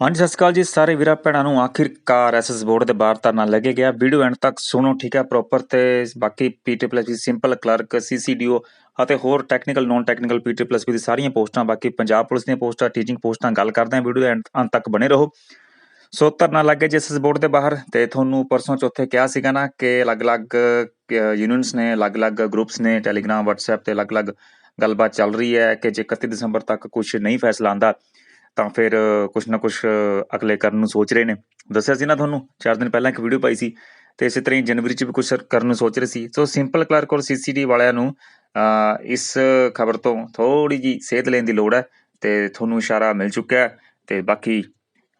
ਹਾਂਜੀ, ਸਤਿ ਸ਼੍ਰੀ ਅਕਾਲ ਜੀ ਸਾਰੇ ਵੀਰਾਂ, ਭੈਣਾਂ ਨੂੰ ਆਖਿਰਕਾਰ ਐਸਐਸ ਬੋਰਡ ਦੇ ਬਾਹਰ ਧਰਨਾ ਲੱਗੇ ਗਿਆ। ਵੀਡੀਓ ਐਂਡ ਤੱਕ ਸੁਣੋ, ਠੀਕ ਹੈ ਪ੍ਰੋਪਰ ਤੇ ਬਾਕੀ ਪੀਟੀ ਪਲੱਸ ਵੀ ਸਿੰਪਲ ਕਲਰਕ ਸੀਸੀਡੀਓ ਅਤੇ ਹੋਰ technical non technical PT plus ਵੀ ਦੀ ਸਾਰੀਆਂ ਪੋਸਟਾਂ, ਬਾਕੀ ਪੰਜਾਬ ਪੁਲਿਸ ਦੀਆਂ ਪੋਸਟਾਂ ਟੀਚਿੰਗ ਪੋਸਟਾਂ ਗੱਲ ਕਰਦੇ ਹਾਂ ਵੀਡੀਓ ਐਂਡ ਅੰਤ ਤੱਕ ਬਣੇ ਰਹੋ। ਸੋ ਧਰਨਾ ਲੱਗੇ ਜੀ ਐਸਐਸ ਬੋਰਡ ਦੇ ਬਾਹਰ ਤੇ ਤੁਹਾਨੂੰ ਪਰਸੋਂ ਚੌਥੇ ਕਿਹਾ ਸੀਗਾ ਨਾ ਕਿ ਅਲੱਗ-ਅਲੱਗ ਯੂਨੀਅਨਸ ਨੇ, ਅਲੱਗ-ਅਲੱਗ ਗਰੁੱਪਸ ਨੇ ਟੈਲੀਗ੍ਰਾਮ WhatsApp ਤੇ ਅਲੱਗ-ਅਲੱਗ ਗੱਲਬਾਤ ਚੱਲ ਰਹੀ ਹੈ ਕਿ ਜੇ 31 ਦਸੰਬਰ ਤੱਕ ਕੁਝ ਨਹੀਂ ਫੈਸਲਾ ਆਂਦਾ ਤਾਂ ਫਿਰ ਕੁਛ ਨਾ ਕੁਛ ਅਗਲੇ ਕਰਨ ਨੂੰ ਸੋਚ ਰਹੇ ਨੇ। ਦੱਸਿਆ ਸੀ ਨਾ ਤੁਹਾਨੂੰ 4 ਦਿਨ ਪਹਿਲਾਂ ਇੱਕ ਵੀਡੀਓ ਪਾਈ ਸੀ। ਤੇ ਇਸੇ ਤਰ੍ਹਾਂ ਹੀ ਜਨਵਰੀ 'ਚ ਵੀ ਕੁਛ ਕਰਨ ਨੂੰ ਸੋਚ ਰਹੇ ਸੀ। ਸੋ ਸਿੰਪਲ ਕਲਰਕ ਔਰ ਸੀਸੀਡੀ ਵਾਲਿਆਂ ਨੂੰ ਇਸ ਖਬਰ ਤੋਂ ਥੋੜੀ ਜੀ ਸੇਧ ਲੈਣ ਦੀ ਲੋੜ ਹੈ ਤੇ ਤੁਹਾਨੂੰ ਇਸ਼ਾਰਾ ਮਿਲ ਚੁੱਕਿਆ ਹੈ ਤੇ ਬਾਕੀ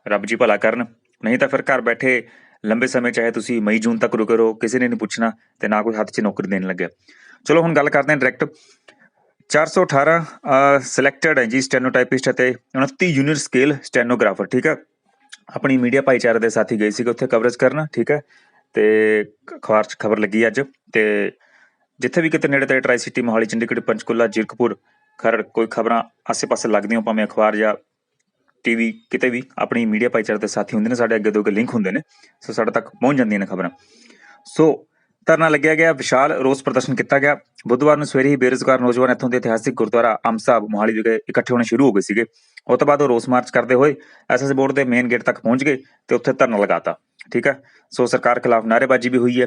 ਰੱਬ ਜੀ ਭਲਾ ਕਰਨ। ਨਹੀਂ ਤਾਂ ਫਿਰ ਘਰ ਬੈਠੇ ਲੰਬੇ ਸਮੇਂ ਚਾਹੇ ਤੁਸੀਂ ਮਈ, ਜੂਨ ਤੱਕ ਰੁਕੇ ਰਹੋ, ਕਿਸੇ ਨੇ ਨਹੀਂ ਪੁੱਛਣਾ ਤੇ ਨਾ ਕੋਈ ਹੱਥ 'ਚ ਨੌਕਰੀ ਦੇਣ ਲੱਗਿਆ। ਚਲੋ ਹੁਣ ਗੱਲ ਕਰਦੇ ਹਾਂ ਡਾਇਰੈਕਟ 418 ਸਿਲੈਕਟਡ ਹੈ ਜੀ ਸਟੈਨੋਟਾਈਪਿਸਟ ਅਤੇ 29 ਯੂਨਿਟ ਸਕੇਲ ਸਟੈਨੋਗ੍ਰਾਫਰ ਠੀਕ ਹੈ? ਆਪਣੀ ਮੀਡੀਆ ਭਾਈਚਾਰੇ ਦੇ ਸਾਥੀ ਗਏ ਸੀਗੇ ਉੱਥੇ ਕਵਰੇਜ ਕਰਨ, ਠੀਕ ਹੈ? ਤੇ ਅਖਬਾਰ 'ਚ ਖਬਰ ਲੱਗੀ ਅੱਜ ਤੇ ਜਿੱਥੇ ਵੀ ਕਿਤੇ ਨੇੜੇ ਤੇੜੇ ਟਰਾਈ ਸਿਟੀ ਮੋਹਾਲੀ, ਚੰਡੀਗੜ੍ਹ, ਪੰਚਕੂਲਾ, ਜੀਰਕਪੁਰ, ਖਰੜ ਕੋਈ ਖਬਰਾਂ ਆਸੇ-ਪਾਸੇ ਲੱਗਦੀਆਂ ਭਾਵੇਂ ਅਖਬਾਰ ਜਾਂ ਟੀਵੀ ਕਿਤੇ ਵੀ ਆਪਣੀ ਮੀਡੀਆ ਭਾਈਚਾਰੇ ਦੇ ਸਾਥੀ ਹੁੰਦੇ ਨੇ, ਸਾਡੇ ਅੱਗੇ ਦੋ ਅੱਗੇ ਲਿੰਕ ਹੁੰਦੇ ਨੇ, ਸੋ ਸਾਡੇ ਤੱਕ ਪਹੁੰਚ ਜਾਂਦੀਆਂ ਨੇ ਖਬਰਾਂ। ਸੋ ਧਰਨਾ ਲੱਗਿਆ ਗਿਆ, ਵਿਸ਼ਾਲ ਰੋਸ ਪ੍ਰਦਰਸ਼ਨ ਕੀਤਾ ਗਿਆ। ਬੁੱਧਵਾਰ ਨੂੰ ਸਵੇਰੇ ਹੀ ਬੇਰੁਜ਼ਗਾਰ ਨੌਜਵਾਨ ਇੱਥੋਂ ਦੇ ਇਤਿਹਾਸਿਕ ਗੁਰਦੁਆਰਾ ਅੰਬ ਸਾਹਿਬ ਮੋਹਾਲੀ ਵਿਖੇ ਇਕੱਠੇ ਹੋਣੇ ਸ਼ੁਰੂ ਹੋ ਗਏ ਸੀਗੇ। ਉਸ ਤੋਂ ਬਾਅਦ ਉਹ ਰੋਸ ਮਾਰਚ ਕਰਦੇ ਹੋਏ ਐਸਐਸ ਬੋਰਡ ਦੇ ਮੇਨ ਗੇਟ ਤੱਕ ਪਹੁੰਚ ਗਏ ਤੇ ਉੱਥੇ ਧਰਨਾ ਲਗਾਤਾ, ਠੀਕ ਹੈ? ਸੋ ਸਰਕਾਰ ਖਿਲਾਫ ਨਾਅਰੇਬਾਜ਼ੀ ਵੀ ਹੋਈ ਹੈ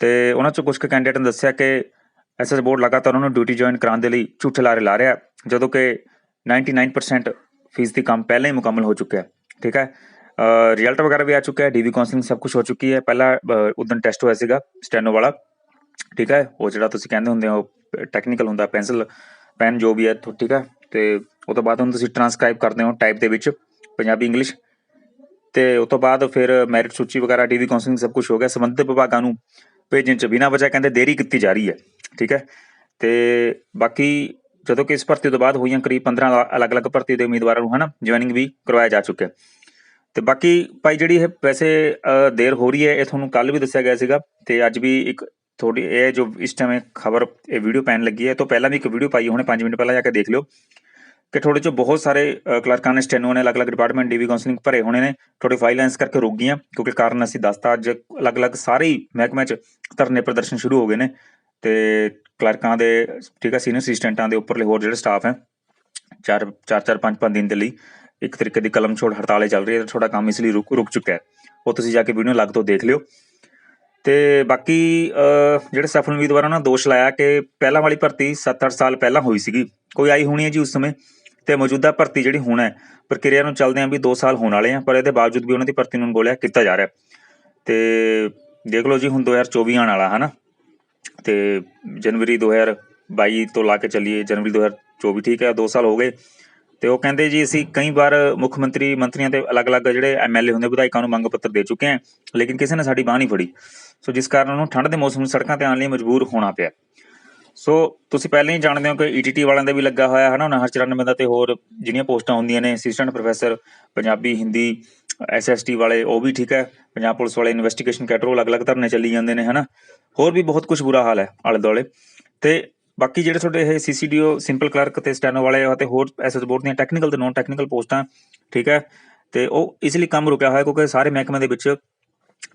ਤੇ ਉਹਨਾਂ ਚੋਂ ਕੁਝ ਕੁ ਕੈਂਡੀਡੇਟ ਨੇ ਦੱਸਿਆ ਕਿ ਐਸਐਸ ਬੋਰਡ ਲਗਾਤਾਰ ਉਹਨਾਂ ਨੂੰ ਡਿਊਟੀ ਜੁਆਇਨ ਕਰਾਉਣ ਦੇ ਲਈ ਝੂਠੇ ਲਾਰੇ ਲਾ ਰਿਹਾ ਜਦੋਂ ਕਿ 99% ਫੀਸ ਦੀ ਕੰਮ ਪਹਿਲਾਂ ਹੀ ਮੁਕੰਮਲ ਹੋ ਚੁੱਕਿਆ ਠੀਕ ਹੈ? ਰਿਜ਼ਲਟ ਵਗੈਰਾ ਵੀ ਆ ਚੁੱਕਾ ਹੈ ਡੀਵੀ ਕਾਉਂਸਲਿੰਗ ਸਭ ਕੁਝ ਹੋ ਚੁੱਕੀ ਹੈ ਪਹਿਲਾ ਉਦੋਂ ਟੈਸਟ ਹੋਇਆ ਸੀਗਾ ਸਟੈਨੋ ਵਾਲਾ ਠੀਕ ਹੈ ਉਹ ਜਿਹੜਾ ਤੁਸੀਂ ਕਹਿੰਦੇ ਹੁੰਦੇ ਹੋ ਟੈਕਨੀਕਲ ਹੁੰਦਾ ਪੈਨਸਲ ਪੈਨ ਜੋ ਵੀ ਹੈ ਠੀਕ ਹੈ ਤੇ ਉਹ ਤੋਂ ਬਾਅਦ ਹੁਣ ਤੁਸੀਂ ਟਰਾਂਸਕ੍ਰਾਈਬ ਕਰਦੇ ਹੋ ਟਾਈਪ ਦੇ ਵਿੱਚ ਪੰਜਾਬੀ ਇੰਗਲਿਸ਼ ਤੇ ਉਸ ਤੋਂ ਬਾਅਦ ਫਿਰ ਮੈਰਿਟ ਸੂਚੀ ਵਗੈਰਾ ਡੀਵੀ ਕਾਉਂਸਲਿੰਗ ਸਭ ਕੁਝ ਹੋ ਗਿਆ ਸੰਬੰਧਿਤ ਵਿਭਾਗਾਂ ਨੂੰ ਭੇਜਣ ਚ ਬਿਨਾਂ ਵਜ੍ਹਾ ਕਹਿੰਦੇ ਦੇਰੀ ਕੀਤੀ ਜਾ ਰਹੀ ਹੈ ਠੀਕ ਹੈ ਤੇ ਬਾਕੀ ਜਦੋਂ ਕਿ ਇਸ ਭਰਤੀ ਤੋਂ ਬਾਅਦ ਹੋਈਆਂ ਕਰੀਬ 15 ਅਲੱਗ-ਅਲੱਗ ਭਰਤੀ ਦੇ ਉਮੀਦਵਾਰਾਂ ਨੂੰ ਹਨਾ ਜੁਆਇਨਿੰਗ ਵੀ ਕਰਵਾਇਆ ਜਾ ਚੁੱਕਿਆ ਹੈ। ਅਤੇ ਬਾਕੀ ਭਾਈ ਜਿਹੜੀ ਇਹ ਵੈਸੇ ਦੇਰ ਹੋ ਰਹੀ ਹੈ, ਇਹ ਤੁਹਾਨੂੰ ਕੱਲ੍ਹ ਵੀ ਦੱਸਿਆ ਗਿਆ ਸੀਗਾ ਅਤੇ ਅੱਜ ਵੀ ਇੱਕ ਤੁਹਾਡੀ ਇਹ ਜੋ ਇਸ ਟਾਈਮ ਇਹ ਖਬਰ, ਇਹ ਵੀਡੀਓ ਪੈਣ ਲੱਗੀ ਹੈ ਤੋਂ ਪਹਿਲਾਂ ਵੀ ਇੱਕ ਵੀਡੀਓ ਪਾਈ ਹੋਣੇ 5 ਮਿੰਟ ਪਹਿਲਾਂ ਜਾ ਕੇ ਦੇਖ ਲਿਓ ਕਿ ਤੁਹਾਡੇ 'ਚੋਂ ਬਹੁਤ ਸਾਰੇ ਕਲਰਕਾਂ ਨੇ ਸਟੈਨੋ ਨੇ, ਅਲੱਗ-ਅਲੱਗ ਡਿਪਾਰਟਮੈਂਟ ਡੀਵੀ ਕਾਉਂਸਲਿੰਗ ਭਰੇ ਹੋਣੇ ਨੇ, ਤੁਹਾਡੇ ਫਾਈਲਾਂ ਇਸ ਕਰਕੇ ਰੁਕ ਗਈਆਂ, ਕਿਉਂਕਿ ਕਾਰਨ ਅਸੀਂ ਦੱਸਤਾ, ਅੱਜ ਅਲੱਗ-ਅਲੱਗ ਸਾਰੇ ਹੀ ਮਹਿਕਮੇ ਚ ਧਰਨੇ ਪ੍ਰਦਰਸ਼ਨ ਸ਼ੁਰੂ ਹੋ ਗਏ ਨੇ ਤੇ ਕਲਰਕਾਂ ਦੇ, ਠੀਕ ਹੈ ਸੀਨੀਅਰ ਅਸਿਸਟੈਂਟਾਂ ਦੇ ਉੱਪਰਲੇ ਹੋਰ ਜਿਹੜੇ ਸਟਾਫ ਹੈ, ਚਾਰ ਚਾਰ ਚਾਰ, ਪੰਜ ਪੰਜ ਦਿਨ ਦੇ ਲਈ ਇੱਕ ਤਰੀਕੇ ਦੀ ਕਲਮ ਛੋੜ ਹੜਤਾਲੇ ਚੱਲ ਰਹੀ ਹੈ, ਤੇ ਥੋੜਾ ਕੰਮ ਇਸ ਲਈ ਰੁਕ ਰੁਕ ਚੁੱਕਾ ਹੈ। ਉਹ ਤੁਸੀਂ ਜਾ ਕੇ ਵੀਡੀਓ ਲੱਗ ਤੋਂ ਦੇਖ ਲਿਓ। ਤੇ ਬਾਕੀ ਜਿਹੜੇ ਸਫਲ ਉਮੀਦਵਾਰਾਂ ਨੇ ਦੋਸ਼ ਲਾਇਆ ਕਿ ਪਹਿਲਾਂ ਵਾਲੀ ਭਰਤੀ 7-8 ਸਾਲ ਪਹਿਲਾਂ ਹੋਈ ਸੀਗੀ। ਕੋਈ ਆਈ ਹੋਣੀ ਹੈ ਜੀ ਉਸ ਸਮੇਂ? ਤੇ ਮੌਜੂਦਾ ਭਰਤੀ ਜਿਹੜੀ ਹੁਣ ਹੈ, ਪ੍ਰਕਿਰਿਆ ਨੂੰ ਚੱਲਦੇ ਆਂ ਵੀ 2 ਸਾਲ ਹੋਣ ਵਾਲੇ ਆ, ਪਰ ਇਹਦੇ ਬਾਵਜੂਦ ਵੀ ਉਹਨਾਂ ਦੀ ਭਰਤੀ ਨੂੰ ਗੋਲਿਆ ਕੀਤਾ ਜਾ ਰਿਹਾ ਤੇ ਦੇਖ ਲਓ ਜੀ ਹੁਣ 2024 ਆਉਣ ਵਾਲਾ ਹੈ ਨਾ ਤੇ ਜਨਵਰੀ 2022 ਤੋਂ ਲਾ ਕੇ ਚੱਲੀਏ, ਜਨਵਰੀ 2024 ਠੀਕ ਹੈ 2 ਸਾਲ ਹੋ ਗਏ। ਤੇ ਉਹ ਕਹਿੰਦੇ ਜੀ, ਅਸੀਂ ਕਈ ਵਾਰ ਮੁੱਖ ਮੰਤਰੀ, ਮੰਤਰੀਆਂ ਤੇ ਅਲੱਗ-ਅਲੱਗ ਜਿਹੜੇ ਐਮਐਲਏ ਹੁੰਦੇ, ਵਿਧਾਇਕਾਂ ਨੂੰ ਮੰਗ ਪੱਤਰ ਦੇ ਚੁੱਕੇ ਹਾਂ, ਲੇਕਿਨ ਕਿਸੇ ਨੇ ਸਾਡੀ ਬਾਹ ਨਹੀਂ ਫੜੀ। ਸੋ ਜਿਸ ਕਾਰਨ ਉਹਨੂੰ ਠੰਡ ਦੇ ਮੌਸਮ ਵਿੱਚ ਸੜਕਾਂ ਤੇ ਆਉਣ ਲਈ ਮਜਬੂਰ ਹੋਣਾ ਪਿਆ। ਸੋ ਤੁਸੀਂ ਪਹਿਲਾਂ ਹੀ ਜਾਣਦੇ ਹੋ ਕਿ ਈਟੀਟੀ ਵਾਲਿਆਂ ਦਾ ਵੀ ਲੱਗਾ ਹੋਇਆ ਹੈ ਨਾ 994 ਦਾ ਤੇ ਹੋਰ ਜਿਹੜੀਆਂ ਪੋਸਟਾਂ ਹੁੰਦੀਆਂ ਨੇ, assistant professor, Punjabi, Hindi SST ਵਾਲੇ, ਉਹ ਵੀ ਠੀਕ ਹੈ। ਪੰਜਾਬ ਪੁਲਿਸ ਵਾਲੇ ਇਨਵੈਸਟੀਗੇਸ਼ਨ ਕੈਟਰੋ ਅਲੱਗ-ਅਲੱਗ ਧਰਨੇ ਚੱਲੀ ਜਾਂਦੇ ਨੇ, ਹਨਾ? ਹੋਰ ਵੀ ਬਹੁਤ ਕੁਝ ਬੁਰਾ ਹਾਲ ਹੈ ਆਲੇ ਦੁਆਲੇ ਤੇ ਬਾਕੀ ਜਿਹੜੇ ਤੁਹਾਡੇ ਇਹ ਸੀਸੀਡੀਓ ਸਿੰਪਲ ਕਲਰਕ ਤੇ ਸਟੈਨੋ ਵਾਲੇ ਅਤੇ ਹੋਰ ਐਸਐਸ ਬੋਰਡ ਦੀਆਂ ਟੈਕਨੀਕਲ ਤੇ ਨੌਨ ਟੈਕਨੀਕਲ ਪੋਸਟਾਂ, ਠੀਕ ਹੈ? ਤੇ ਉਹ ਇਸ ਲਈ ਕੰਮ ਰੁਕਿਆ ਹੋਇਆ ਕਿਉਂਕਿ ਸਾਰੇ ਮਹਿਕਮੇ ਦੇ ਵਿੱਚ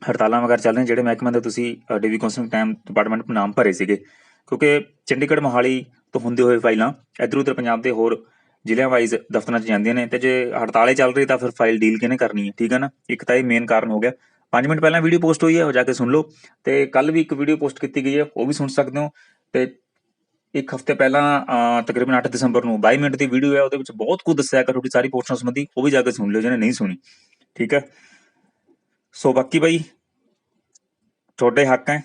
ਹੜਤਾਲਾਂ ਵਗੈਰਾ ਚੱਲ ਰਹੀਆਂ ਜਿਹੜੇ ਮਹਿਕਮੇ ਦੇ ਤੁਸੀਂ ਡਿਵੀ ਕਾਉਂਸਲਿੰਗ ਟਾਈਮ ਡਿਪਾਰਟਮੈਂਟ ਨਾਮ ਭਰੇ ਸੀਗੇ। ਕਿਉਂਕਿ ਚੰਡੀਗੜ੍ਹ, ਮੋਹਾਲੀ ਤੋਂ ਹੁੰਦੇ ਹੋਏ ਫਾਈਲਾਂ, ਇੱਧਰ ਉੱਧਰ ਪੰਜਾਬ ਦੇ ਹੋਰ ਜ਼ਿਲ੍ਹਿਆਂ ਵਾਈਜ਼ ਦਫ਼ਤਰਾਂ 'ਚ ਜਾਂਦੀਆਂ ਨੇ ਤੇ ਜੇ ਹੜਤਾਲੇ ਚੱਲ ਰਹੀ ਤਾਂ ਫਿਰ ਫਾਈਲ ਡੀਲ ਕਿਹਨੇ ਕਰਨੀ ਹੈ, ਠੀਕ ਹੈ ਨਾ? ਇੱਕ ਤਾਂ ਇਹ ਮੇਨ ਕਾਰਨ ਹੋ ਗਿਆ। 5 ਮਿੰਟ ਪਹਿਲਾਂ ਵੀਡੀਓ ਪੋਸਟ ਹੋਈ ਹੈ, ਉਹ ਜਾ ਕੇ ਸੁਣ ਲਓ। ਤੇ ਕੱਲ ਵੀ ਇੱਕ ਵੀਡੀਓ ਪੋਸਟ ਕੀਤੀ ਗਈ ਹੈ, ਉਹ ਵੀ ਸੁਣ ਸਕਦੇ ਹੋ। ਤੇ ਇੱਕ ਹਫ਼ਤੇ ਪਹਿਲਾਂ ਤਕਰੀਬਨ 8 ਦਸੰਬਰ ਨੂੰ 22 ਮਿੰਟ ਦੀ ਵੀਡੀਓ ਹੈ ਉਹਦੇ ਵਿੱਚ ਬਹੁਤ ਕੁਝ ਦੱਸਿਆ ਕਰ ਤੁਹਾਡੀ ਸਾਰੀ ਪੋਸਟਾਂ ਸੰਬੰਧੀ ਉਹ ਵੀ ਜਾ ਕੇ ਸੁਣ ਲਿਓ ਜਿਹਨੇ ਨਹੀਂ ਸੁਣੀ। ਠੀਕ ਹੈ? ਸੋ ਬਾਕੀ ਬਾਈ ਤੁਹਾਡੇ ਹੱਕ ਹੈ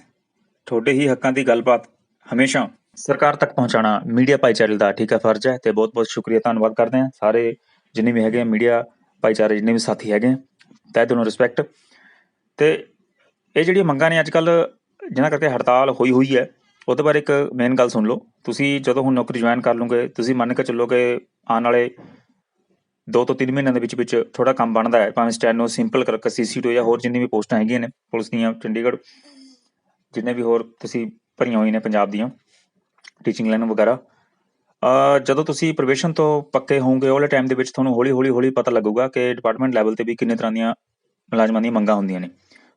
ਤੁਹਾਡੇ ਹੀ ਹੱਕਾਂ ਦੀ ਗੱਲਬਾਤ ਹਮੇਸ਼ਾ ਸਰਕਾਰ ਤੱਕ ਪਹੁੰਚਾਉਣਾ ਮੀਡੀਆ ਭਾਈਚਾਰੇ ਦਾ ਠੀਕ ਹੈ ਫਰਜ਼ ਹੈ ਤੇ ਬਹੁਤ ਬਹੁਤ ਸ਼ੁਕਰੀਆ ਧੰਨਵਾਦ ਕਰਦੇ ਹਾਂ ਸਾਰੇ ਜਿੰਨੇ ਵੀ ਹੈਗੇ ਮੀਡੀਆ ਭਾਈਚਾਰੇ ਜਿੰਨੇ ਵੀ ਸਾਥੀ ਹੈਗੇ ਆ, ਤਹਿ ਦਿਲੋਂ ਰਿਸਪੈਕਟ ਤੇ ਇਹ ਜਿਹੜੀਆਂ ਮੰਗਾਂ ਨੇ ਅੱਜ ਕੱਲ ਜਿਨ੍ਹਾਂ ਕਰਕੇ ਹੜਤਾਲ ਹੋਈ ਹੋਈ ਹੈ ਉਹਦੇ ਬਾਰੇ ਇੱਕ ਮੇਨ ਗੱਲ ਸੁਣ ਲਓ। ਤੁਸੀਂ ਜਦੋਂ ਹੁਣ ਨੌਕਰੀ ਜੁਆਇਨ ਕਰ ਲਓਗੇ, ਤੁਸੀਂ ਮੰਨ ਕੇ ਚੱਲੋ ਕਿ ਆਉਣ ਵਾਲੇ 2 ਤੋਂ 3 ਮਹੀਨਿਆਂ ਦੇ ਵਿੱਚ ਵਿੱਚ ਥੋੜਾ ਕੰਮ ਬਣਦਾ ਹੈ, ਭਾਵੇਂ ਸਟੈਨੋ, ਸਿੰਪਲ ਕਲਰਕ ਸੀਸੀਟੋ ਜਾਂ ਹੋਰ ਜਿੰਨੀ ਵੀ ਪੋਸਟਾਂ ਹੈਗੀਆਂ ਨੇ, ਪੁਲਿਸ ਦੀਆਂ, ਚੰਡੀਗੜ੍ਹ, ਜਿੰਨੇ ਵੀ ਹੋਰ ਤੁਸੀਂ ਭਰੀਆਂ ਹੋਈਆਂ ਨੇ ਪੰਜਾਬ ਦੀਆਂ ਟੀਚਿੰਗ ਲਾਈਨ ਵਗੈਰਾ। ਜਦੋਂ ਤੁਸੀਂ ਪ੍ਰੋਬੇਸ਼ਨ ਤੋਂ ਪੱਕੇ ਹੋਵੋਗੇ, ਉਹਲੇ ਟਾਈਮ ਦੇ ਵਿੱਚ ਤੁਹਾਨੂੰ ਹੌਲੀ ਹੌਲੀ ਹੌਲੀ ਪਤਾ ਲੱਗੂਗਾ ਕਿ ਡਿਪਾਰਟਮੈਂਟ ਲੈਵਲ ਤੇ ਵੀ ਕਿੰਨੇ ਤਰ੍ਹਾਂ ਦੀਆਂ ਮੁਲਾਜ਼ਮਾਂ ਦੀਆਂ ਮੰਗਾਂ ਹੁੰਦੀਆਂ ਨੇ।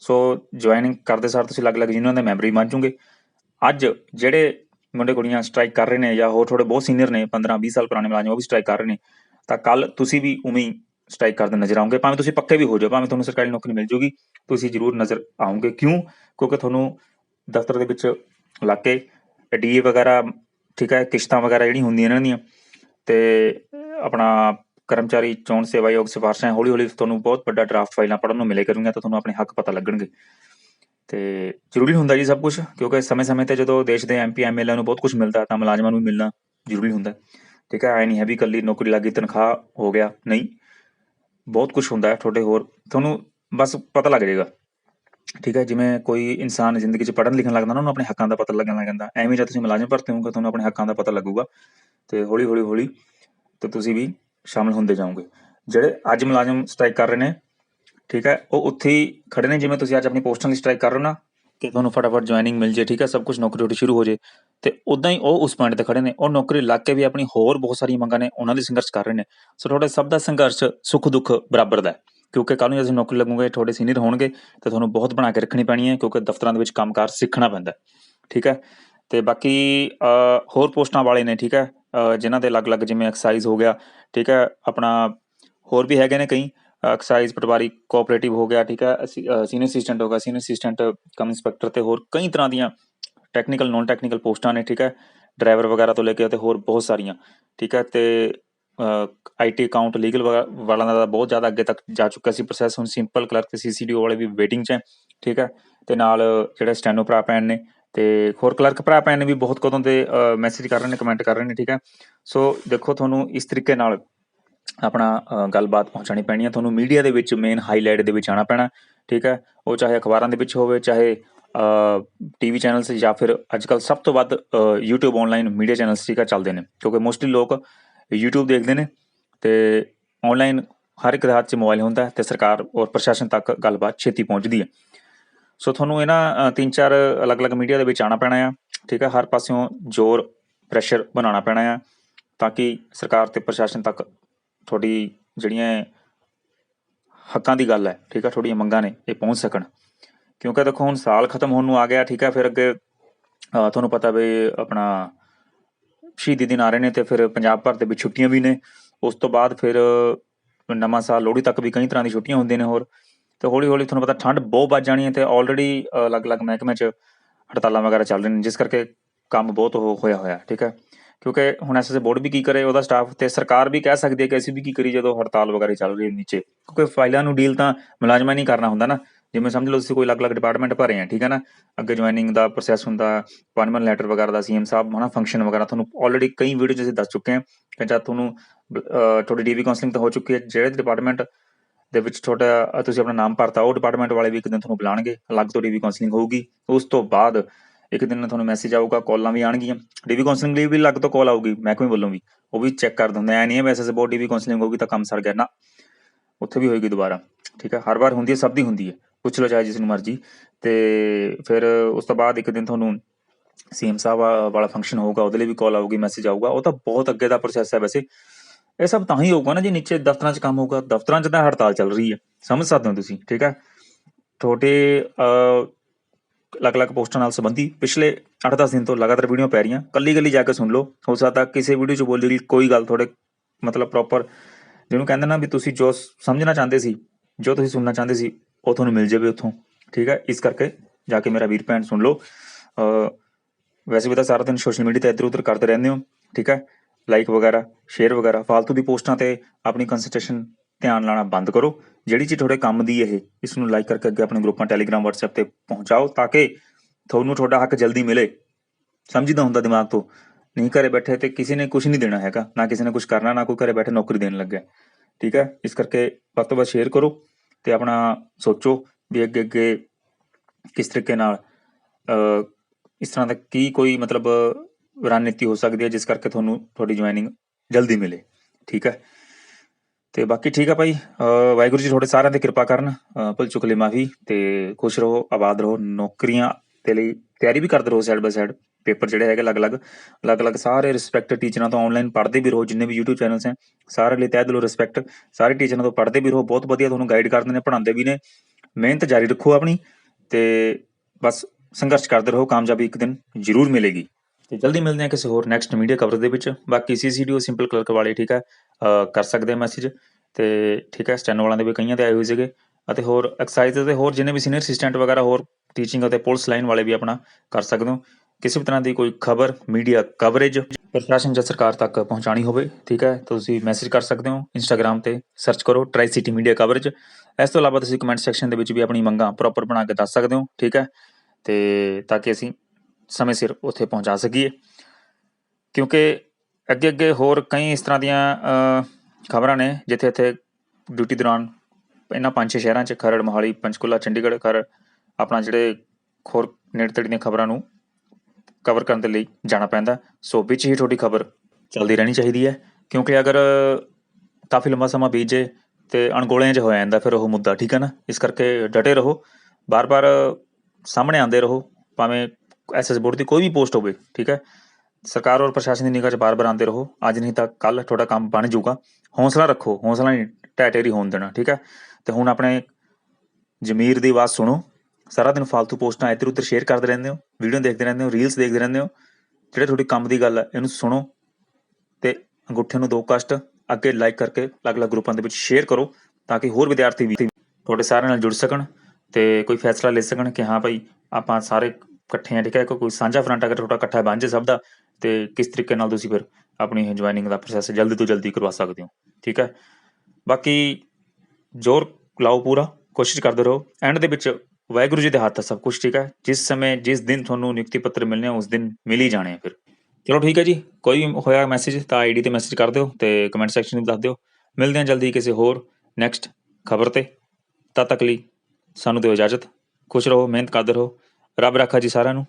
ਸੋ ਜੁਆਇਨਿੰਗ ਕਰਦੇ ਸਾਰ ਤੁਸੀਂ ਅਲੱਗ-ਅਲੱਗ ਯੂਨੀਅਨ ਦੇ ਮੈਂਬਰ ਹੀ ਬਣ ਜਾਓਗੇ। ਅੱਜ ਜਿਹੜੇ ਮੁੰਡੇ ਕੁੜੀਆਂ ਸਟ੍ਰਾਈਕ ਕਰ ਰਹੇ ਨੇ ਜਾਂ ਹੋਰ ਥੋੜੇ ਬਹੁਤ ਸੀਨੀਅਰ ਨੇ 15 20 ਸਾਲ ਪੁਰਾਣੇ ਮੁਲਾਜ਼ਮ, ਉਹ ਵੀ ਸਟ੍ਰਾਈਕ ਕਰ ਰਹੇ ਨੇ, ਤਾਂ ਕੱਲ ਤੁਸੀਂ ਵੀ ਉਵੇਂ ਹੀ ਸਟ੍ਰਾਈਕ ਕਰਦੇ ਨਜ਼ਰ ਆਉਂਗੇ। ਭਾਵੇਂ ਤੁਸੀਂ ਪੱਕੇ ਵੀ ਹੋ ਜਾਓ, ਭਾਵੇਂ ਤੁਹਾਨੂੰ ਸਰਕਾਰੀ ਨੌਕਰੀ ਮਿਲ ਜੂਗੀ, ਤੁਸੀਂ ਜ਼ਰੂਰ ਨਜ਼ਰ ਆਉਂਗੇ। ਕਿਉਂ? ਕਿਉਂਕਿ ਤੁਹਾਨੂੰ ਦਫ਼ਤਰ ਦੇ ਵਿੱਚ ਲੱਗ ਕੇ ਡੀਏ ਵਗੈਰਾ, ਠੀਕ ਹੈ, ਕਿਸ਼ਤਾਂ ਵਗੈਰਾ ਜਿਹੜੀਆਂ ਹੁੰਦੀਆਂ ਇਹਨਾਂ ਦੀਆਂ, ਤੇ ਆਪਣਾ ਕਰਮਚਾਰੀ ਚੋਣ ਸੇਵਾ ਆਯੋਗ ਸਿਫਾਰਸ਼ਾਂ ਹੌਲੀ ਹੌਲੀ ਤੁਹਾਨੂੰ ਬਹੁਤ ਵੱਡਾ ਡਰਾਫਟ ਫਾਈਲਾਂ ਪੜਨ ਨੂੰ ਮਿਲੇ ਕਰੂੰਗੀਆਂ ਤਾਂ ਤੁਹਾਨੂੰ ਆਪਣੇ ਹੱਕ ਪਤਾ ਲੱਗਣਗੇ। ਤੇ ਜ਼ਰੂਰੀ ਹੁੰਦਾ ਜੀ ਸਭ ਕੁਝ ਕਿਉਂਕਿ ਸਮੇਂ-ਸਮੇਂ ਤੇ ਜਦੋਂ ਦੇਸ਼ ਦੇ ਐਮਪੀ ਐਮਐਲਏ ਨੂੰ ਬਹੁਤ ਕੁਝ ਮਿਲਦਾ, ਤਾਂ ਮੁਲਾਜ਼ਮਾਂ ਨੂੰ ਮਿਲਣਾ ਜ਼ਰੂਰੀ ਹੁੰਦਾ ਠੀਕ ਹੈ, ਐ ਨਹੀਂ ਹੈ ਵੀ ਇਕੱਲੀ ਨੌਕਰੀ ਲੱਗੀ ਤਨਖਾਹ ਹੋ ਗਿਆ, ਨਹੀਂ। ਬਹੁਤ ਕੁਝ ਹੁੰਦਾ ਹੈ ਤੁਹਾਡੇ ਹੋਰ, ਤੁਹਾਨੂੰ ਬਸ ਪਤਾ ਲੱਗ ਜਾਏਗਾ। ਠੀਕ ਹੈ, ਜਿਵੇਂ ਕੋਈ ਇਨਸਾਨ ਜ਼ਿੰਦਗੀ 'ਚ ਪੜ੍ਹਨ ਲਿਖਣ ਲੱਗਦਾ ਨਾ, ਉਹਨੂੰ ਆਪਣੇ ਹੱਕਾਂ ਦਾ ਪਤਾ ਲੱਗਣ ਲੱਗ ਜਾਂਦਾ। ਐਵੇਂ ਜਦ ਤੁਸੀਂ ਮੁਲਾਜ਼ਮ ਭਰਤੀ ਹੋਵੋਗੇ, ਤੁਹਾਨੂੰ ਆਪਣੇ ਹੱਕਾਂ ਦਾ ਪਤਾ ਲੱਗੂਗਾ। ਤੇ ਹੌਲੀ ਹੌਲੀ ਹੌਲੀ ਤੇ ਤੁਸੀਂ ਵੀ ਸ਼ਾਮਲ ਹੁੰਦੇ ਜਾਓਗੇ। ਜਿਹੜੇ ਅੱਜ ਮੁਲਾਜ਼ਮ ਸਟ੍ਰਾਈਕ ਕਰ ਰਹੇ ਨੇ ਠੀਕ ਹੈ? ਉਹ ਉੱਥੇ ਹੀ ਖੜੇ ਨੇ ਜਿਵੇਂ ਤੁਸੀਂ ਅੱਜ ਆਪਣੀ ਪੋਸਟਾਂ ਲਈ ਸਟ੍ਰਾਈਕ ਕਰ ਰਹੇ ਹੋ ਨਾ ਕਿ ਤੁਹਾਨੂੰ ਫਟਾਫਟ ਜੁਆਇਨਿੰਗ ਮਿਲ ਜੇ ਠੀਕ ਹੈ? ਸਭ ਕੁਝ ਨੌਕਰੀ ਉੱਠ ਸ਼ੁਰੂ ਹੋ ਜੇ। ਤੇ ਉਦਾਂ ਹੀ ਉਹ ਉਸ ਪੁਆਇੰਟ ਤੇ ਖੜੇ ਨੇ। ਉਹ ਨੌਕਰੀ ਲੱਗ ਕੇ ਵੀ ਆਪਣੀ ਹੋਰ ਬਹੁਤ ਸਾਰੀਆਂ ਮੰਗਾਂ ਨੇ ਉਹਨਾਂ ਦੀ ਸੰਘਰਸ਼ ਕਰ ਰਹੇ ਨੇ। ਸੋ ਤੁਹਾਡੇ ਸਭ ਦਾ ਸੰਘਰਸ਼ ਸੁੱਖ ਦੁੱਖ ਬਰਾਬਰ ਦਾ ਕਿਉਂਕਿ ਕੱਲ ਨੂੰ ਜਦੋਂ ਨੌਕਰੀ ਲੱਗੋਗੇ ਤੁਹਾਡੇ ਸੀਨੀਅਰ ਹੋਣਗੇ ਤੇ ਤੁਹਾਨੂੰ ਬਹੁਤ ਬਣਾ ਕੇ ਰੱਖਣੀ ਪੈਣੀ ਹੈ ਕਿਉਂਕਿ ਦਫ਼ਤਰਾਂ ਦੇ ਵਿੱਚ ਕੰਮਕਾਰ ਸਿੱਖਣਾ ਪੈਂਦਾ ਠੀਕ ਹੈ? ਤੇ ਬਾਕੀ ਹੋਰ ਪੋਸਟਾਂ ਵਾਲੇ ਨੇ ਠੀਕ ਹੈ? ਅ, ਜਿਨ੍ਹਾਂ ਦੇ ਅਲੱਗ-ਅਲੱਗ ਜਿਵੇਂ ਐਕਸਾਈਜ਼ ਹੋ ਗਿਆ ਠੀਕ ਹੈ? ਆਪਣਾ ਹੋਰ ਵੀ ਹੈਗੇ ਨੇ ਕਈ। ਐਕਸਾਈਜ਼ ਪਟਵਾਰੀ ਕੋਆਪਰੇਟਿਵ ਹੋ ਗਿਆ, ਠੀਕ ਹੈ ਸੀਨੀਅਰ ਅਸਿਸਟੈਂਟ ਹੋ ਗਿਆ ਸੀਨੀਅਰ ਅਸਿਸਟੈਂਟ ਕਮ ਇੰਸਪੈਕਟਰ ਤੇ ਹੋਰ ਕਈ ਤਰ੍ਹਾਂ ਦੀਆਂ ਟੈਕਨੀਕਲ ਨੌਨ ਟੈਕਨੀਕਲ ਪੋਸਟਾਂ ਨੇ, ਠੀਕ ਹੈ ਡਰਾਈਵਰ ਵਗੈਰਾ ਤੋਂ ਲੈ ਕੇ ਤੇ ਹੋਰ ਬਹੁਤ ਸਾਰੀਆਂ, ਠੀਕ ਹੈ, ਤੇ ਆਈਟੀ ਅਕਾਊਂਟ ਲੀਗਲ ਵਾਲਾਂ ਦਾ ਤਾਂ ਬਹੁਤ ਜ਼ਿਆਦਾ ਅੱਗੇ ਤੱਕ ਜਾ ਚੁੱਕਾ ਸੀ ਪ੍ਰੋਸੈਸ ਹੁਣ ਸਿੰਪਲ ਕਲਰਕ ਤੇ ਸੀਸੀਡੀਓ ਵਾਲੇ ਵੀ ਵੇਟਿੰਗ 'ਚ ਹੈ, ਠੀਕ ਹੈ, ਤੇ ਨਾਲ ਜਿਹੜੇ ਸਟੈਨੋ ਭਰਾ ਭੈਣ ਨੇ, ਤੇ ਹੋਰ ਕਲਰਕ ਭਰਾ ਭੈਣ ਨੇ ਵੀ ਬਹੁਤ ਕਦੋਂ ਦੇ ਮੈਸੇਜ ਕਰ ਰਹੇ ਨੇ ਕਮੈਂਟ ਕਰ ਰਹੇ ਨੇ, ਠੀਕ ਹੈ ਸੋ ਦੇਖੋ ਤੁਹਾਨੂੰ ਇਸ ਤਰੀਕੇ ਨਾਲ ਆਪਣਾ ਗੱਲਬਾਤ ਪਹੁੰਚਾਣੀ ਪੈਣੀ ਹੈ ਤੁਹਾਨੂੰ ਮੀਡੀਆ ਦੇ ਵਿੱਚ ਮੇਨ ਹਾਈਲਾਈਟ ਦੇ ਵਿੱਚ ਆਣਾ ਪੈਣਾ, ਠੀਕ ਹੈ? ਉਹ ਚਾਹੇ ਅਖਬਾਰਾਂ ਦੇ ਵਿੱਚ ਹੋਵੇ, ਚਾਹੇ ਟੀਵੀ ਚੈਨਲਸ ਜਾਂ ਫਿਰ ਅੱਜਕੱਲ ਸਭ ਤੋਂ ਵੱਧ YouTube ਆਨਲਾਈਨ ਮੀਡੀਆ ਚੈਨਲਸ ਠੀਕ ਆ, ਚੱਲਦੇ ਨੇ। ਕਿਉਂਕਿ ਮੋਸਟਲੀ ਲੋਕ YouTube ਦੇਖਦੇ ਨੇ ਤੇ ਆਨਲਾਈਨ ਹਰ ਇੱਕ ਦੇ ਹੱਥ 'ਚ ਮੋਬਾਈਲ ਹੁੰਦਾ ਹੈ ਤੇ ਸਰਕਾਰ ਔਰ ਪ੍ਰਸ਼ਾਸਨ ਤੱਕ ਗੱਲਬਾਤ ਛੇਤੀ ਪਹੁੰਚਦੀ ਹੈ। ਸੋ ਤੁਹਾਨੂੰ ਇਹਨਾਂ ਤਿੰਨ ਚਾਰ ਅਲੱਗ-ਅਲੱਗ ਮੀਡੀਆ ਦੇ ਵਿੱਚ ਆਣਾ ਪੈਣਾ ਆ, ਠੀਕ ਹੈ? ਹਰ ਪਾਸਿਓਂ ਜ਼ੋਰ ਪ੍ਰੈਸ਼ਰ ਬਣਾਉਣਾ ਪੈਣਾ ਆ, ਤਾਂ ਕਿ ਸਰਕਾਰ ਤੇ ਪ੍ਰਸ਼ਾਸਨ ਤੱਕ ਤੁਹਾਡੀ ਜਿਹੜੀਆਂ ਹੱਕਾਂ ਦੀ ਗੱਲ ਹੈ, ਠੀਕ ਹੈ ਤੁਹਾਡੀਆਂ ਮੰਗਾਂ ਨੇ, ਇਹ ਪਹੁੰਚ ਸਕਣ। ਕਿਉਂਕਿ ਦੇਖੋ, ਹੁਣ ਸਾਲ ਖਤਮ ਹੋਣ ਨੂੰ ਆ ਗਿਆ, ਠੀਕ ਹੈ ਫਿਰ ਅੱਗੇ ਤੁਹਾਨੂੰ ਪਤਾ ਵੀ ਆਪਣਾ ਸ਼ਹੀਦੀ ਦਿਨ ਆ ਰਹੇ ਨੇ ਤੇ ਫਿਰ ਪੰਜਾਬ ਭਰ ਦੇ ਵਿੱਚ ਛੁੱਟੀਆਂ ਵੀ ਨੇ। ਉਸ ਤੋਂ ਬਾਅਦ ਫਿਰ ਨਵਾਂ ਸਾਲ ਲੋਹੜੀ ਤੱਕ ਵੀ ਕਈ ਤਰ੍ਹਾਂ ਦੀ ਛੁੱਟੀਆਂ ਹੁੰਦੀਆਂ ਨੇ ਹੋਰ। ਤੇ ਹੌਲੀ ਹੌਲੀ ਤੁਹਾਨੂੰ ਪਤਾ ਠੰਡ ਬਹੁਤ ਵੱਧ ਜਾਣੀ ਹੈ ਤੇ ਆਲਰੇਡੀ ਅਲੱਗ-ਅਲੱਗ ਮਹਿਕਮੇ 'ਚ ਹੜਤਾਲਾਂ ਵਗੈਰਾ ਚੱਲ ਰਹੀਆਂ ਨੇ, ਜਿਸ ਕਰਕੇ ਕੰਮ ਬਹੁਤ ਹੋ- ਹੋਇਆ ਹੋਇਆ, ਠੀਕ ਹੈ ਕਿਉਂਕਿ ਹੁਣ ਐਸਐਸਏ ਬੋਰਡ ਵੀ ਕੀ ਕਰੇ, ਉਹਦਾ ਸਟਾਫ ਤੇ ਸਰਕਾਰ ਵੀ ਕਹਿ ਸਕਦੀ ਹੈ ਕਿ ਅਸੀਂ ਵੀ ਕੀ ਕਰੀ ਜਦੋਂ ਹੜਤਾਲ ਵਗੈਰਾ ਚੱਲ ਰਹੀ ਹੈ ਨੀਚੇ। ਕਿਉਂਕਿ ਫਾਈਲਾਂ ਨੂੰ ਡੀਲ ਤਾਂ ਮੁਲਾਜ਼ਮਾਂ ਨਹੀਂ ਕਰਨਾ ਹੁੰਦਾ ਨਾ। ਜਿਵੇਂ ਸਮਝ ਲਓ ਤੁਸੀਂ ਕੋਈ ਅਲੱਗ-ਅਲੱਗ ਡਿਪਾਰਟਮੈਂਟ ਭਰੇ ਆ, ਠੀਕ ਹੈ ਨਾ? ਅੱਗੇ ਜੁਆਇਨਿੰਗ ਦਾ ਪ੍ਰੋਸੈਸ ਹੁੰਦਾ ਅਪਾਇੰਟਮੈਂਟ ਲੈਟਰ ਵਗੈਰਾ ਦਾ ਸੀਐਮ ਸਾਹਿਬ ਹਨਾ ਫੰਕਸ਼ਨ ਵਗੈਰਾ, ਤੁਹਾਨੂੰ ਆਲਰੇਡੀ ਕਈ ਵੀਡੀਓ 'ਚ ਅਸੀਂ ਦੱਸ ਚੁੱਕੇ ਹਾਂ ਕਿ ਜਦ ਤੁਹਾਨੂੰ ਤੁਹਾਡੀ ਡੀਵੀ ਕਾਉਂਸਲਿੰਗ ਤਾਂ ਹੋ ਚੁੱਕੀ ਹੈ, ਜਿਹੜੇ ਡਿਪਾਰਟਮੈਂਟ ਦੇ ਵਿੱਚ ਤੁਹਾਡਾ, ਤੁਸੀਂ ਆਪਣਾ ਨਾਮ ਭਰਤਾ, ਉਹ ਡਿਪਾਰਟਮੈਂਟ ਵਾਲੇ ਵੀ ਇੱਕ ਦਿਨ ਤੁਹਾਨੂੰ ਬੁਲਾਣਗੇ ਅਲੱਗ ਤੋਂ ਡੀਵੀ ਕਾਉਂਸਲਿੰਗ ਹੋਊਗੀ। ਉਸ ਤੋਂ ਬਾਅਦ ਇੱਕ ਦਿਨ ਤੁਹਾਨੂੰ ਮੈਸੇਜ ਆਊਗਾ ਕਾਲਾਂ ਵੀ ਆਣਗੀਆਂ ਡੀਵੀ ਕਾਉਂਸਲਿੰਗ ਲਈ ਵੀ ਅਲੱਗ ਤੋਂ ਕਾਲ ਆਊਗੀ ਮਹਿਕਮੇ ਵੱਲੋਂ ਵੀ ਉਹ ਵੀ ਚੈੱਕ ਕਰ ਦਿੰਦੇ, ਐ ਨਹੀਂ ਹੈ ਵੈਸੇ ਸਪੋਰਟ ਡੀਵੀ ਕਾਉਂਸਲਿੰਗ ਹੋਊਗੀ ਤਾਂ ਕੰਮ ਸੜ ਗਿਆ। ਨਾ, ਉੱਥੇ ਵੀ ਹੋਏਗੀ ਦੁਬਾਰਾ, ਠੀਕ ਹੈ? ਹਰ ਵਾਰ ਹੁੰਦੀ ਹੈ, ਸਭ ਦੀ ਹੁੰਦੀ ਹੈ। ਪੁੱਛ ਲਓ ਚਾਹੇ ਜਿਸ ਨੂੰ ਮਰਜ਼ੀ। ਤੇ ਫਿਰ ਉਸ ਤੋਂ ਬਾਅਦ ਇੱਕ ਦਿਨ ਤੁਹਾਨੂੰ ਸੀਐਮ ਸਾਹਿਬ ਵਾਲਾ ਫੰਕਸ਼ਨ ਹੋਊਗਾ, ਉਹਦੇ ਲਈ ਵੀ ਕਾਲ ਆਊਗੀ ਮੈਸੇਜ ਆਊਗਾ। ਉਹ ਤਾਂ ਬਹੁਤ ਅੱਗੇ ਦਾ ਪ੍ਰੋਸੈਸ ਹੈ ਵੈਸੇ। ਇਹ ਸਭ ਤਾਂ ਹੀ ਹੋਊਗਾ ਨਾ ਜੇ, ਨੀਚੇ ਦਫ਼ਤਰਾਂ 'ਚ ਕੰਮ ਹੋਊਗਾ। ਦਫ਼ਤਰਾਂ 'ਚ ਤਾਂ ਹੜਤਾਲ ਚੱਲ ਰਹੀ ਹੈ। ਸਮਝ ਸਕਦੇ ਹੋ ਤੁਸੀਂ, ਠੀਕ ਹੈ? ਤੁਹਾਡੇ ਅਲੱਗ-ਅਲੱਗ ਪੋਸਟਾਂ ਨਾਲ ਸੰਬੰਧੀ ਪਿਛਲੇ 8-10 ਦਿਨ ਤੋਂ ਲਗਾਤਾਰ ਵੀਡੀਓ ਪੈ ਰਹੀਆਂ। ਕੱਲੀ-ਕੱਲੀ ਜਾ ਕੇ ਸੁਣ ਲਓ। ਹੋ ਸਕਦਾ ਕਿਸੇ ਵੀਡੀਓ 'ਚ ਬੋਲੀ ਗਈ ਕੋਈ ਗੱਲ ਤੁਹਾਡੇ ਮਤਲਬ ਪ੍ਰੋਪਰ ਜਿਹਨੂੰ ਕਹਿੰਦੇ ਨਾ ਵੀ ਤੁਸੀਂ ਜੋ ਸਮਝਣਾ ਚਾਹੁੰਦੇ ਸੀ, ਜੋ ਤੁਸੀਂ ਸੁਣਨਾ ਚਾਹੁੰਦੇ ਸੀ, ਉਹ ਤੁਹਾਨੂੰ ਮਿਲ ਜਾਵੇ ਉੱਥੋਂ। ਠੀਕ ਹੈ? ਇਸ ਕਰਕੇ ਜਾ ਕੇ ਮੇਰਾ ਵੀਰ ਭੈਣ ਸੁਣ ਲਓ। ਵੈਸੇ ਵੀ ਤਾਂ ਸਾਰਾ ਦਿਨ ਸੋਸ਼ਲ ਮੀਡੀਆ ਤੇ ਇੱਧਰ ਉੱਧਰ ਕਰਦੇ ਰਹਿੰਦੇ ਹੋ। ਠੀਕ ਹੈ? ਲਾਈਕ ਵਗੈਰਾ ਸ਼ੇਅਰ ਵਗੈਰਾ ਫालतू ਦੀ ਪੋਸਟਾਂ ਤੇ ਆਪਣੀ ਕੰਸੈਂਟ੍ਰੇਸ਼ਨ ਧਿਆਨ ਲਾਣਾ ਬੰਦ ਕਰੋ। ਜਿਹੜੀ ਚੀਜ਼ ਤੁਹਾਡੇ ਕੰਮ ਦੀ ਇਹ ਇਸ ਨੂੰ ਲਾਈਕ ਕਰਕੇ ਅੱਗੇ ਆਪਣੇ ਗਰੁੱਪਾਂ ਟੈਲੀਗ੍ਰਾਮ WhatsApp ਤੇ ਪਹੁੰਚਾਓ ਤਾਂ ਕਿ ਤੁਹਾਨੂੰ ਤੁਹਾਡਾ ਹੱਕ ਜਲਦੀ ਮਿਲੇ। ਸਮਝਦਾ ਹੁੰਦਾ ਦਿਮਾਗ ਤੋਂ, ਨਹੀਂ ਘਰੇ ਬੈਠੇ ਤੇ ਕਿਸੇ ਨੇ ਕੁਝ ਨਹੀਂ ਦੇਣਾ ਹੈਗਾ, ਨਾ ਕਿਸੇ ਨੇ ਕੁਝ ਕਰਨਾ, ਨਾ ਕੋਈ ਘਰੇ ਬੈਠੇ ਨੌਕਰੀ ਦੇਣ ਲੱਗਾ ਠੀਕ ਹੈ? ਇਸ ਕਰਕੇ ਵੱਧ ਤੋਂ ਵੱਧ ਸ਼ੇਅਰ ਕਰੋ ਤੇ ਆਪਣਾ ਸੋਚੋ ਵੀ ਅੱਗੇ ਅੱਗੇ ਕਿਸ ਤਰੀਕੇ ਨਾਲ ਇਸ ਤਰ੍ਹਾਂ ਦਾ ਕੀ ਕੋਈ ਮਤਲਬ ਰਣਨੀਤੀ ਹੋ ਸਕਦੀ ਹੈ ਜਿਸ ਕਰਕੇ ਤੁਹਾਨੂੰ ਤੁਹਾਡੀ ਜੁਆਇਨਿੰਗ ਜਲਦੀ ਮਿਲੇ। ਠੀਕ ਹੈ? ਤੇ ਬਾਕੀ ਠੀਕ ਆ ਭਾਈ। ਅ, ਵਾਹਿਗੁਰੂ ਜੀ ਤੁਹਾਡੇ ਸਾਰਿਆਂ ਤੇ ਕਿਰਪਾ ਕਰਨ। ਭੁੱਲ ਚੁੱਕ ਲਈ ਮਾਫੀ ਤੇ ਖੁਸ਼ ਰਹੋ ਆਬਾਦ ਰਹੋ ਨੌਕਰੀਆਂ ਦੇ ਲਈ ਤਿਆਰੀ ਵੀ ਕਰਦੇ ਰਹੋ ਸਾਈਡ ਬਾਈ ਸਾਈਡ ਪੇਪਰ ਜਿਹੜੇ ਹੈਗੇ ਅਲੱਗ-ਅਲੱਗ ਅਲੱਗ-ਅਲੱਗ ਸਾਰੇ ਰਿਸਪੈਕਟ ਟੀਚਰਾਂ ਤੋਂ ਆਨਲਾਈਨ ਪੜ੍ਹਦੇ ਵੀ ਰਹੋ ਜਿੰਨੇ ਵੀ YouTube ਚੈਨਲਸ ਹੈ ਸਾਰੇ ਲਈ ਤਹਿ ਦਿਲੋਂ ਰਿਸਪੈਕਟ ਸਾਰੇ ਟੀਚਰਾਂ ਤੋਂ ਪੜ੍ਹਦੇ ਵੀ ਰਹੋ ਬਹੁਤ ਵਧੀਆ ਤੁਹਾਨੂੰ ਗਾਈਡ ਕਰਦੇ ਨੇ ਪੜ੍ਹਾਉਂਦੇ ਵੀ ਨੇ। ਮਿਹਨਤ ਜਾਰੀ ਰੱਖੋ ਆਪਣੀ ਤੇ ਬਸ ਸੰਘਰਸ਼ ਕਰਦੇ ਰਹੋ ਕਾਮਯਾਬੀ ਇੱਕ ਦਿਨ ਜ਼ਰੂਰ ਮਿਲੇਗੀ। ਤੇ ਜਲਦੀ ਮਿਲਦੇ ਹਾਂ ਕਿਸੇ ਹੋਰ ਨੈਕਸਟ ਮੀਡੀਆ ਕਵਰੇਜ ਦੇ ਵਿੱਚ। ਬਾਕੀ ਸੀਸੀਡੀਓ ਸਿੰਪਲ ਕਲਰਕ ਵਾਲੇ ਠੀਕ ਹੈ। ਕਰ ਸਕਦੇ ਆ ਮੈਸੇਜ ਤੇ ਠੀਕ ਹੈ ਸਟੈਨੋ ਵਾਲਿਆਂ ਦੇ ਵੀ ਕਈਆਂ ਤੇ ਆਏ ਹੋਏ ਸੀਗੇ। ਅਤੇ ਹੋਰ ਐਕਸਾਈਜ਼ ਤੇ ਹੋਰ ਜਿੰਨੇ ਵੀ ਸੀਨੀਅਰ ਅਸਿਸਟੈਂਟ ਵਗੈਰਾ ਹੋਰ ਟੀਚਿੰਗ ਅਤੇ ਪੁਲਿਸ ਲਾਈਨ ਵਾਲੇ ਵੀ ਆਪਣਾ ਕਰ ਸਕਦੇ ਹੋ। ਕਿਸੇ ਵੀ ਤਰ੍ਹਾਂ ਦੀ ਕੋਈ ਖਬਰ ਮੀਡੀਆ ਕਵਰੇਜ ਪ੍ਰਸ਼ਾਸਨ ਜਾਂ ਸਰਕਾਰ ਤੱਕ ਪਹੁੰਚਾਣੀ ਹੋਵੇ, ਠੀਕ ਹੈ ਤੁਸੀਂ ਮੈਸੇਜ ਕਰ ਸਕਦੇ ਹੋ। ਇੰਸਟਾਗ੍ਰam ਤੇ ਸਰਚ ਕਰੋ ਟਰਾਈ ਸਿਟੀ ਮੀਡੀਆ ਕਵਰੇਜ ਇਸ ਤੋਂ ਇਲਾਵਾ ਤੁਸੀਂ ਕਮੈਂਟ ਸੈਕਸ਼ਨ ਦੇ ਵਿੱਚ ਵੀ ਆਪਣੀ ਮੰਗਾਂ ਪ੍ਰੋਪਰ ਬਣਾ ਕੇ ਦੱਸ ਸਕਦੇ ਹੋ, ਠੀਕ ਹੈ ਤੇ ਤਾਂ ਕਿ ਅਸੀਂ ਸਮੇਂ ਸਿਰ ਉੱਥੇ ਪਹੁੰਚਾ ਸਕੀਏ। ਕਿਉਂਕਿ ਅੱਗੇ ਅੱਗੇ ਹੋਰ ਕਈ ਇਸ ਤਰ੍ਹਾਂ ਦੀਆਂ ਖਬਰਾਂ ਨੇ, ਜਿੱਥੇ ਇੱਥੇ ਡਿਊਟੀ ਦੌਰਾਨ ਇਹਨਾਂ ਪੰਜ ਛੇ ਸ਼ਹਿਰਾਂ 'ਚ ਖਰੜ, ਮੋਹਾਲੀ, ਪੰਚਕੂਲਾ, ਚੰਡੀਗੜ੍ਹ ਖਰ ਆਪਣਾ ਜਿਹੜੇ ਖੋਰ ਨੇੜੇ ਤੇੜੇ ਦੀਆਂ ਖਬਰਾਂ ਨੂੰ ਕਵਰ ਕਰਨ ਦੇ ਲਈ ਜਾਣਾ ਪੈਂਦਾ। ਸੋ ਵਿੱਚ ਹੀ ਤੁਹਾਡੀ ਖਬਰ ਚੱਲਦੀ ਰਹਿਣੀ ਚਾਹੀਦੀ ਹੈ, ਕਿਉਂਕਿ ਅਗਰ ਕਾਫੀ ਲੰਬਾ ਸਮਾਂ ਬੀਤ ਜੇ ਤੇ ਅਣਗੋਲਿਆਂ 'ਚ ਹੋ ਜਾਂਦਾ ਫਿਰ ਉਹ ਮੁੱਦਾ, ਠੀਕ ਹੈ ਨਾ? ਇਸ ਕਰਕੇ ਡਟੇ ਰਹੋ, ਬਾਰ-ਬਾਰ ਸਾਹਮਣੇ ਆਉਂਦੇ ਰਹੋ, ਭਾਵੇਂ ਐਸਐਸ ਬੋਰਡ ਦੀ ਕੋਈ ਵੀ ਪੋਸਟ ਹੋਵੇ, ਠੀਕ ਹੈ? ਸਰਕਾਰ ਔਰ ਪ੍ਰਸ਼ਾਸਨ ਦੀ ਨਿਗਾਹ 'ਚ ਬਾਰ-ਬਾਰ ਆਉਂਦੇ ਰਹੋ। ਅੱਜ ਨਹੀਂ ਤਾਂ ਕੱਲ ਤੁਹਾਡਾ ਕੰਮ ਬਣ ਜਾਊਗਾ। ਹੌਸਲਾ ਰੱਖੋ। ਹੌਸਲਾ ਨਹੀਂ ਟੈਟੇਰੀ ਹੋਣ ਦੇਣਾ, ਠੀਕ ਹੈ? ਤੇ ਹੁਣ ਆਪਣੇ ਜ਼ਮੀਰ ਦੀ ਆਵਾਜ਼ ਸੁਣੋ। ਸਾਰਾ ਦਿਨ ਫालतू ਪੋਸਟਾਂ ਇੱਧਰ ਉੱਧਰ ਸ਼ੇਅਰ ਕਰਦੇ ਰਹਿੰਦੇ ਹੋ, ਵੀਡੀਓ ਦੇਖਦੇ ਰਹਿੰਦੇ ਹੋ ਰੀਲਸ ਦੇਖਦੇ ਰਹਿੰਦੇ ਹੋ। ਜਿਹੜੇ ਤੁਹਾਡੀ ਕੰਮ ਦੀ ਗੱਲ ਹੈ, ਇਹਨੂੰ ਸੁਣੋ ਤੇ ਅੰਗੂਠੇ ਨੂੰ ਦੋ ਕਸ਼ਟ ਅੱਗੇ ਲਾਈਕ ਕਰਕੇ ਅਲੱਗ-ਅਲੱਗ ਗਰੁੱਪਾਂ ਦੇ ਵਿੱਚ ਸ਼ੇਅਰ ਕਰੋ ਤਾਂ ਕਿ ਹੋਰ ਵਿਦਿਆਰਥੀ ਵੀ ਤੁਹਾਡੇ ਸਾਰਿਆਂ ਨਾਲ ਜੁੜ ਸਕਣ ਤੇ ਕੋਈ ਫੈਸਲਾ ਲੈ ਸਕਣ ਕਿ ਹਾਂ ਭਾਈ ਆਪਾਂ ਸਾਰੇ ਇਕੱਠੇ ਆ, ਠੀਕ ਹੈ? ਕੋਈ ਸਾਂਝਾ ਫਰੰਟ ਅਗਰ ਤੁਹਾਡਾ ਇਕੱਠਾ ਬਣ ਜੇ ਸਭ ਦਾ ਅਤੇ ਕਿਸ ਤਰੀਕੇ ਨਾਲ ਤੁਸੀਂ ਫਿਰ ਆਪਣੀ ਜੁਆਇਨਿੰਗ ਦਾ ਪ੍ਰੋਸੈਸ ਜਲਦੀ ਤੋਂ ਜਲਦੀ ਕਰਵਾ ਸਕਦੇ ਹੋ, ਠੀਕ ਹੈ? ਬਾਕੀ ਜ਼ੋਰ ਲਾਓ ਪੂਰਾ, ਕੋਸ਼ਿਸ਼ ਕਰਦੇ ਰਹੋ। ਐਂਡ ਦੇ ਵਿੱਚ ਵਾਹਿਗੁਰੂ ਜੀ ਦੇ ਹੱਥ ਹੈ ਸਭ ਕੁਝ ਠੀਕ ਹੈ? ਜਿਸ ਸਮੇਂ, ਜਿਸ ਦਿਨ ਤੁਹਾਨੂੰ ਨਿਯੁਕਤੀ ਪੱਤਰ ਮਿਲਣੇ ਆ, ਉਸ ਦਿਨ ਮਿਲ ਹੀ ਜਾਣੇ ਆ ਫਿਰ। ਚਲੋ ਠੀਕ ਹੈ ਜੀ, ਕੋਈ ਵੀ ਹੋਇਆ ਮੈਸੇਜ ਤਾਂ ਆਈਡੀ ਤੇ ਮੈਸੇਜ ਕਰ ਦਿਓ ਤੇ ਕਮੈਂਟ ਸੈਕਸ਼ਨ ਵਿੱਚ ਦੱਸ ਦਿਓ। ਮਿਲਦੇ ਹਾਂ ਜਲਦੀ ਕਿਸੇ ਹੋਰ ਨੈਕਸਟ ਖਬਰ ਤੇ। ਤਦ ਤੱਕ ਲਈ ਸਾਨੂੰ ਦਿਓ ਇਜਾਜ਼ਤ। ਖੁਸ਼ ਰਹੋ, ਮਿਹਨਤ ਕਰਦੇ ਰਹੋ। ਰੱਬ ਰੱਖਾ ਜੀ ਸਾਰਿਆਂ ਨੂੰ।